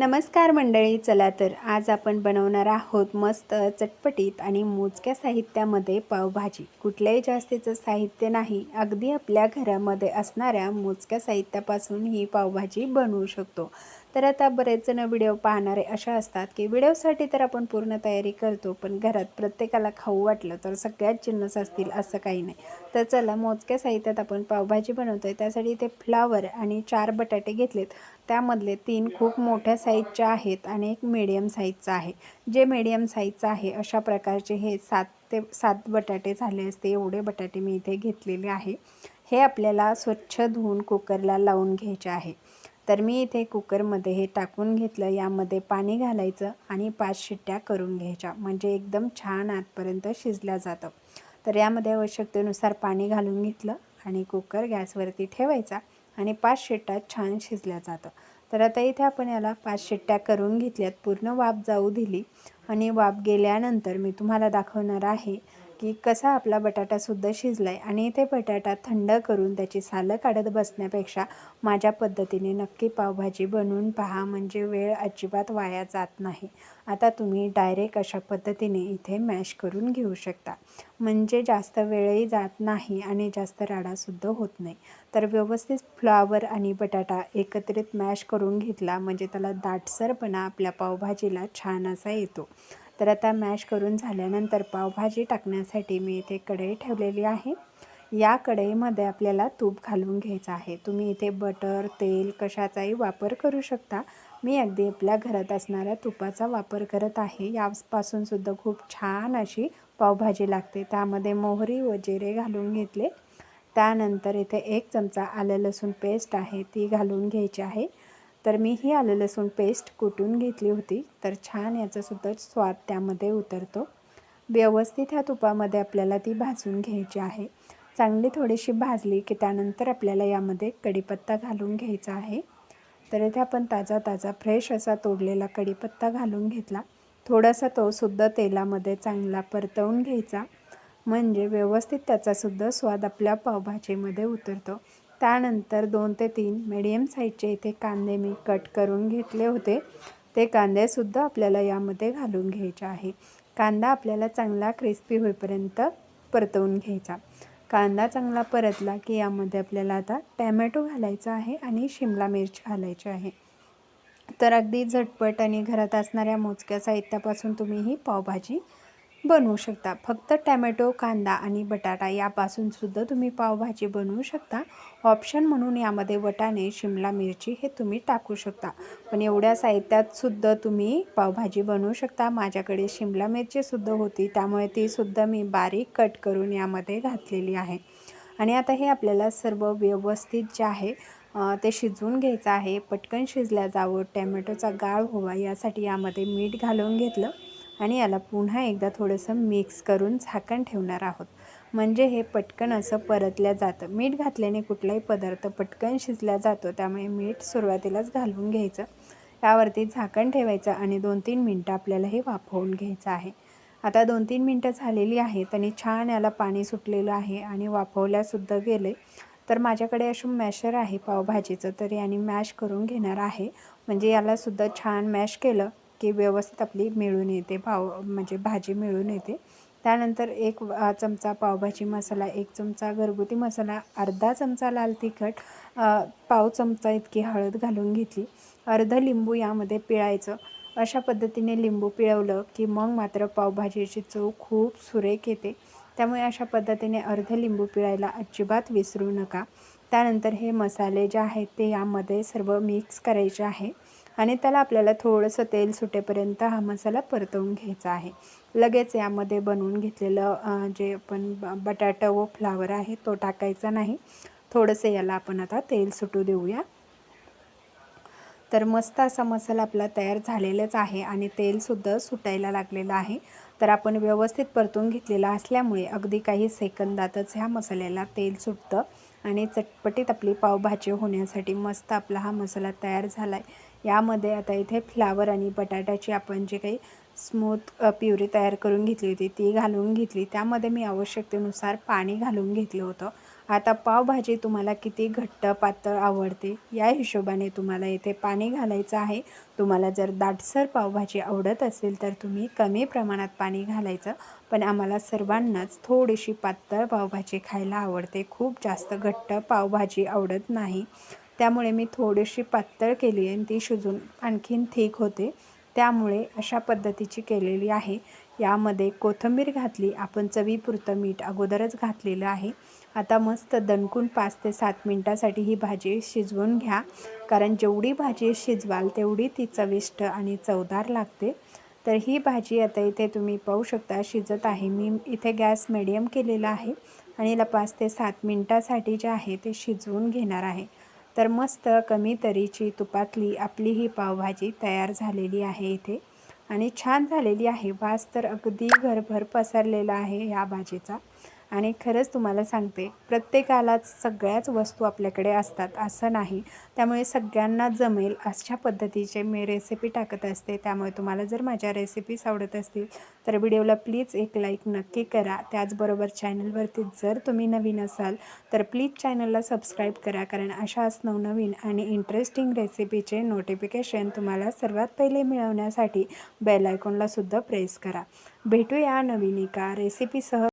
नमस्कार मंडळी चला तर आज आपण बनवणार आहोत मस्त चटपटीत आणि मोजक्या साहित्यामध्ये पावभाजी. कुठल्याही जास्तीचं साहित्य नाही अगदी आपल्या घरामध्ये असणाऱ्या मोजक्या साहित्यापासून ही पावभाजी बनवू शकतो. तर आता बरेच जण व्हिडिओ पाहणारे अशा असतात की व्हिडिओसाठी तर आपण पूर्ण तयारी करतो पण घरात प्रत्येकाला खाऊ वाटलं तर सगळ्यात जिन्नस असतील असं काही नाही. तर चला मोजक्या साहित्यात आपण पावभाजी बनवतो आहे त्यासाठी इथे फ्लावर आणि चार बटाटे घेतलेत. त्यामधले तीन खूप मोठ्या साईजच्या आहेत आणि एक मीडियम साईजचा आहे. जे मीडियम साईजचं आहे अशा प्रकारचे हे सात ते सात बटाटे झाले असते. एवढे बटाटे मी इथे घेतलेले आहे. हे आपल्याला स्वच्छ धुवून कुकरला लावून घ्यायचे आहे. तर मी इथे कुकरमध्ये हे टाकून घेतलं यामध्ये पाणी घालायचं आणि पाच शिट्ट्या करून घ्यायच्या. म्हणजे एकदम छान आतपर्यंत शिजल्या जातं. तर यामध्ये आवश्यकतेनुसार पाणी घालून घेतलं आणि कुकर गॅसवरती ठेवायचा आणि पाच शिट्ट्या छान शिजल्या जातं. तर आता इथे आपण याला पाच शिट्ट्या करून घेतल्यात. पूर्ण वाफ जाऊ दिली आणि वाफ गेल्यानंतर मी तुम्हाला दाखवणार आहे की कसा आपला बटाटासुद्धा शिजला आहे आणि इथे बटाटा थंड करून त्याची सालं काढत बसण्यापेक्षा माझ्या पद्धतीने नक्की पावभाजी बनवून पहा म्हणजे वेळ अजिबात वाया जात नाही. आता तुम्ही डायरेक्ट अशा पद्धतीने इथे मॅश करून घेऊ शकता. म्हणजे जास्त वेळही जात नाही आणि जास्त राडासुद्धा होत नाही. तर व्यवस्थित फ्लावर आणि बटाटा एकत्रित मॅश करून घेतला म्हणजे त्याला दाटसरपणा आपल्या पावभाजीला छान असा येतो. तर आता मॅश करून झाल्यानंतर पावभाजी टाकण्यासाठी मी इथे कढई ठेवलेली आहे. या कढईमध्ये आपल्याला तूप घालून घ्यायचं आहे. तुम्ही इथे बटर तेल कशाचाही वापर करू शकता. मी अगदी आपल्या घरात असणाऱ्या तुपाचा वापर करत आहे. यापासूनसुद्धा खूप छान अशी पावभाजी लागते. त्यामध्ये मोहरी व जिरे घालून घेतले. त्यानंतर इथे एक चमचा आलं लसूण पेस्ट आहे. ती घालून घ्यायची आहे. तर मी ही आलं लसूण पेस्ट कुटून घेतली होती. तर छान याचासुद्धा स्वाद त्यामध्ये उतरतो. व्यवस्थित ह्या तुपामध्ये आपल्याला ती भाजून घ्यायची आहे. चांगली थोडीशी भाजली की त्यानंतर आपल्याला यामध्ये कढीपत्ता घालून घ्यायचा आहे. तर इथे आपण ताजा ताजा फ्रेश असा तोडलेला कढीपत्ता घालून घेतला. थोडासा तो सुद्धा तेलामध्ये चांगला परतवून घ्यायचा. म्हणजे व्यवस्थित त्याचासुद्धा स्वाद आपल्या पावभाजीमध्ये उतरतो. त्यानंतर दोन ते तीन मिडियम साईजचे इथे कांदे मी कट करून घेतले होते. ते कांदेसुद्धा आपल्याला यामध्ये घालून घ्यायचे आहे. कांदा आपल्याला चांगला क्रिस्पी होईपर्यंत परतवून घ्यायचा. कांदा चांगला परतला की यामध्ये आपल्याला आता टॅमॅटो घालायचा आहे आणि शिमला मिरची घालायची आहे. तर अगदी झटपट आणि घरात असणाऱ्या मोजक्या साहित्यापासून तुम्ही ही पावभाजी बनवू शकता. फक्त टॅमॅटो कांदा आणि बटाटा यापासूनसुद्धा तुम्ही पावभाजी बनवू शकता. ऑप्शन म्हणून यामध्ये वटाणे शिमला मिरची हे तुम्ही टाकू शकता. पण एवढ्या साहित्यातसुद्धा तुम्ही पावभाजी बनवू शकता. माझ्याकडे शिमला मिरचीसुद्धा होती. त्यामुळे तीसुद्धा मी बारीक कट करून यामध्ये घातलेली आहे. आणि आता हे आपल्याला सर्व व्यवस्थित जे आहे ते शिजवून घ्यायचं आहे. पटकन शिजल्या जावं. टॅमॅटोचा गाळ व्हावा यासाठी यामध्ये मीठ घालून घेतलं. आणि याला पुन्हा एकदा थोडंसं मिक्स करून झाकण ठेवणार आहोत. म्हणजे हे पटकन असं परतल्या जातं. मीठ घातल्याने कुठलाही पदार्थ पटकन शिजला जातो त्यामुळे मीठ सुरुवातीलाच घालून घ्यायचं. त्यावरती झाकण ठेवायचं आणि दोन तीन मिनटं आपल्याला हे वाफवून घ्यायचं आहे. आता दोन तीन मिनटं झालेली आहेत आणि छान याला पाणी सुटलेलं आहे आणि वाफवल्यासुद्धा गेले तर माझ्याकडे असं मॅशर आहे पावभाजीचं तर याने मॅश करून घेणार आहे. म्हणजे यालासुद्धा छान मॅश केलं. की व्यवस्थित आपली मिळून येते पाव म्हणजे भाजी मिळून येते. त्यानंतर एक चमचा पावभाजी मसाला एक चमचा घरगुती मसाला अर्धा चमचा लाल तिखट पाव चमचा इतकी हळद घालून घेतली. अर्ध लिंबू यामध्ये पिळायचं. अशा पद्धतीने लिंबू पिळवलं की मग मात्र पावभाजीची चव खूप सुरेख येते. त्यामुळे अशा पद्धतीने अर्ध लिंबू पिळायला अजिबात विसरू नका. त्यानंतर हे मसाले जे आहेत ते यामध्ये सर्व मिक्स करायचे आहे. आणि त्याला आपल्याला थोडंसं तेल सुटेपर्यंत हा मसाला परतवून घ्यायचा आहे. लगेच यामध्ये बनवून घेतलेलं जे आपण बटाटा व फ्लावर आहे तो टाकायचा नाही. थोडंसं याला आपण आता तेल सुटू देऊया. तर मस्त असा मसाला आपला तयार झालेलाच आहे आणि तेलसुद्धा सुटायला लागलेलं आहे. तर आपण व्यवस्थित परतून घेतलेला असल्यामुळे अगदी काही सेकंदातच ह्या मसाल्याला तेल सुटतं आणि चटपटीत आपली पावभाजी होण्यासाठी मस्त आपला हा मसाला तयार झाला आहे यामध्ये आता इथे फ्लावर आणि बटाट्याची आपण जे काही स्मूथ प्युरी तयार करून घेतली होती ती घालून घेतली. त्यामध्ये मी आवश्यकतेनुसार पाणी घालून घेतलं होतं. आता पावभाजी तुम्हाला किती घट्ट पातळ आवडते या हिशोबाने तुम्हाला इथे पाणी घालायचं आहे. तुम्हाला जर दाटसर पावभाजी आवडत असेल तर तुम्ही कमी प्रमाणात पाणी घालायचं. पण आम्हाला सर्वांनाच थोडीशी पातळ पावभाजी खायला आवडते. खूप जास्त घट्ट पावभाजी आवडत नाही. त्यामुळे मी थोडीशी पातळ केली आणि ती शिजून आणखीन थिक होते. त्यामुळे अशा पद्धतीची केलेली आहे. यामध्ये कोथिंबीर घातली. आपण चवीपुरतं मीठ अगोदरच घातलेलं आहे. आता मस्त दणकून पाच ते सात मिनटासाठी ही भाजी शिजवून घ्या. कारण जेवढी भाजी शिजवाल तेवढी ती चविष्ट आणि चवदार लागते. तर ही भाजी आता इथे तुम्ही पाहू शकता शिजत आहे. मी इथे गॅस मिडियम केलेला आहे आणि याला पाच ते सात मिनटासाठी जे आहे ते शिजवून घेणार आहे. तर मस्त कमी तरीची तुपातली आपली ही पावभाजी तयार झालेली आहे इथे. आणि छान झालेली आहे. वास तर अगदी घरभर पसरलेला आहे ह्या भाजीचा. आणि खरंच तुम्हाला सांगते प्रत्येकालाच सगळ्याच वस्तू आपल्याकडे असतात असं नाही. त्यामुळे सगळ्यांना जमेल अशा पद्धतीचे मी रेसिपी टाकत असते. त्यामुळे तुम्हाला जर माझ्या रेसिपीज आवडत असतील तर व्हिडिओला प्लीज एक लाईक नक्की करा. त्याचबरोबर चॅनलवरती जर तुम्ही नवीन असाल तर प्लीज चॅनलला सबस्क्राईब करा. कारण अशाच नवनवीन आणि इंटरेस्टिंग रेसिपीचे नोटिफिकेशन तुम्हाला सर्वात पहिले मिळवण्यासाठी बेल आयकॉनला सुद्धा प्रेस करा. भेटूया नवीन एका रेसिपीसह